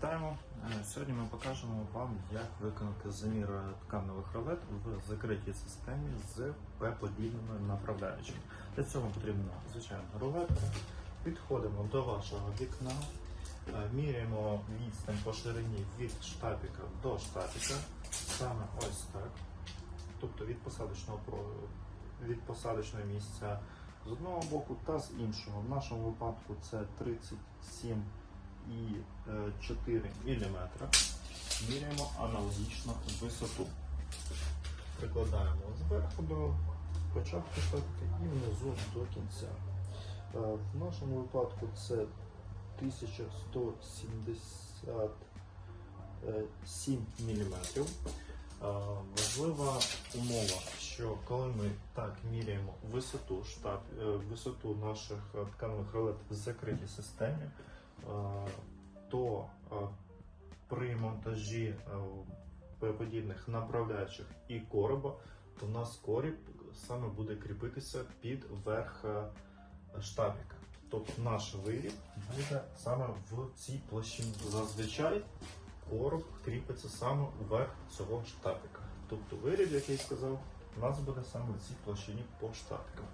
Вітаємо! Е, Сьогодні ми покажемо вам, як виконати замір тканевих ролет в закритій системі з П-подібними направляючими. Для цього потрібна звичайна рулетка. Підходимо до вашого вікна, е, міряємо відстань по ширині від штапіка до штапіка, саме ось так. Тобто від посадочного від посадочного місця з одного боку та з іншого. В нашому випадку це 37 і е, 4 мм. Міряємо аналогічно висоту. Прикладаємо зверху до початку штатки і внизу до кінця. Е, В нашому випадку це 1177 мм. Важлива умова, що коли ми так міряємо висоту штаб, е, висоту наших е, тканевих ролет в закритій системі, е, то е, при монтажі е, подібних направляючих і короба, то в нас коріб саме буде кріпитися під верх е, штабіка. Тобто наш виріб буде саме в цій площині. Зазвичай короб кріпиться саме у верх цього штатика. Тобто виріб, як я сказав, у нас буде саме в цій площині по штатикам.